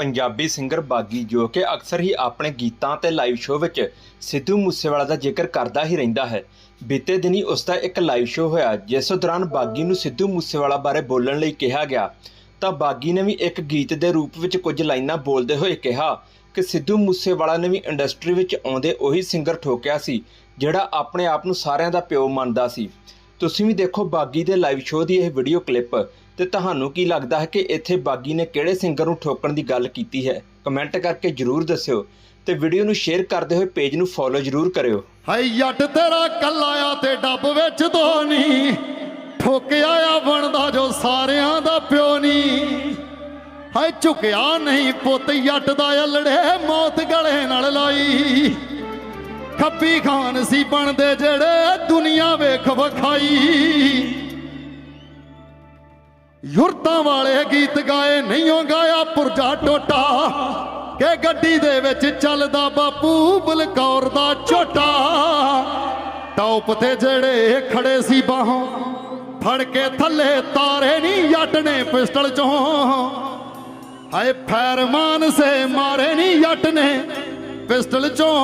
Punjabi singer ਬਾਗੀ ਜੋ ਕਿ ਅਕਸਰ ਹੀ ਆਪਣੇ ਗੀਤਾਂ ਤੇ ਲਾਈਵ ਸ਼ੋਅ ਵਿੱਚ ਸਿੱਧੂ ਮੂਸੇਵਾਲਾ ਦਾ ਜ਼ਿਕਰ ਕਰਦਾ ਹੀ ਰਹਿੰਦਾ ਹੈ। ਬੀਤੇ ਦਿਨੀ ਉਸ ਦਾ ਇੱਕ ਲਾਈਵ ਸ਼ੋਅ ਹੋਇਆ, ਜਿਸ ਦੌਰਾਨ ਬਾਗੀ ਨੂੰ ਸਿੱਧੂ ਮੂਸੇਵਾਲਾ ਬਾਰੇ ਬੋਲਣ ਲਈ ਕਿਹਾ ਗਿਆ। ਤਾਂ ਬਾਗੀ ਨੇ ਵੀ ਇੱਕ ਗੀਤ ਦੇ ਰੂਪ ਵਿੱਚ ਕੁਝ ਲਾਈਨਾਂ ਬੋਲਦੇ ਹੋਏ ਕਿਹਾ ਕਿ ਸਿੱਧੂ ਮੂਸੇਵਾਲਾ ਨੇ ਵੀ ਇੰਡਸਟਰੀ ਵਿੱਚ ਆਉਂਦੇ ਉਹੀ ਸਿੰਗਰ ਠੋਕਿਆ ਸੀ, ਜਿਹੜਾ ਆਪਣੇ ਆਪ ਨੂੰ ਸਾਰਿਆਂ ਦਾ ਪਿਓ ਮੰਨਦਾ ਸੀ। ਤੁਸੀਂ ਵੀ ਦੇਖੋ ਬਾਗੀ ਦੇ ਲਾਈਵ ਸ਼ੋਅ ਦੀ ਇਹ ਵੀਡੀਓ ਕਲਿੱਪ ਤੇ ਤੁਹਾਨੂੰ ਕੀ ਲੱਗਦਾ ਹੈ ਕਿ ਇੱਥੇ ਬਾਗੀ ਨੇ ਕਿਹੜੇ ਸਿੰਗਰ ਨੂੰ ਠੋਕਣ ਦੀ ਗੱਲ ਕੀਤੀ ਹੈ? ਕਮੈਂਟ ਕਰਕੇ ਜਰੂਰ ਦੱਸਿਓ ਤੇ ਵੀਡੀਓ ਨੂੰ ਸ਼ੇਅਰ ਕਰਦੇ ਹੋਏ ਪੇਜ ਨੂੰ ਫੋਲੋ ਜਰੂਰ ਕਰਿਓ। ਹਾਈ ਜੱਟ ਤੇਰਾ ਕੱਲਾ ਤੇ ਡੱਬ ਵਿੱਚ ਦੋ ਠੋਕਿਆ ਆ ਬਣਦਾ ਜੋ ਸਾਰਿਆਂ ਦਾ ਪਿਓ ਨਹੀਂ ਹਾਏ, ਝੁਕਿਆ ਨਹੀਂ ਪੁੱਤ ਜੱਟ ਦਾ ਅਲੜੇ ਮੌਤ ਗਲੇ ਨਾਲ ਲਾਈ। ਖੱਪੀ ਖਾਨ ਸੀ ਬਣਦੇ ਜਿਹੜੇ ਦੁਨੀਆ ਵੇਖ ਵਖਾਈ ਯੁਰਤਾਂ ਵਾਲੇ ਗੀਤ ਗਾਏ ਨਹੀਂ ਓ ਗਾਇਆ ਪੁਰਜਾ ਟੋਟਾ। ਕਿ ਗੱਡੀ ਦੇ ਵਿੱਚ ਚੱਲਦਾ ਬਾਪੂ ਬਲਕੌਰ ਦਾ ਛੋਟਾ। ਟੌਪ ਤੇ ਜਿਹੜੇ ਖੜੇ ਸੀ ਬਾਹੋਂ, ਫੜ ਕੇ ਥੱਲੇ ਤਾਰੇ ਨਹੀਂ ਜੱਟ ਨੇ ਪਿਸਟਲ ਚੋਂ। ਹਾਏ, ਫੈਰਮਾਨ ਸੇ ਮਾਰੇ ਨਹੀਂ ਜੱਟ ਨੇ ਪਿਸਟਲ ਚੋਂ।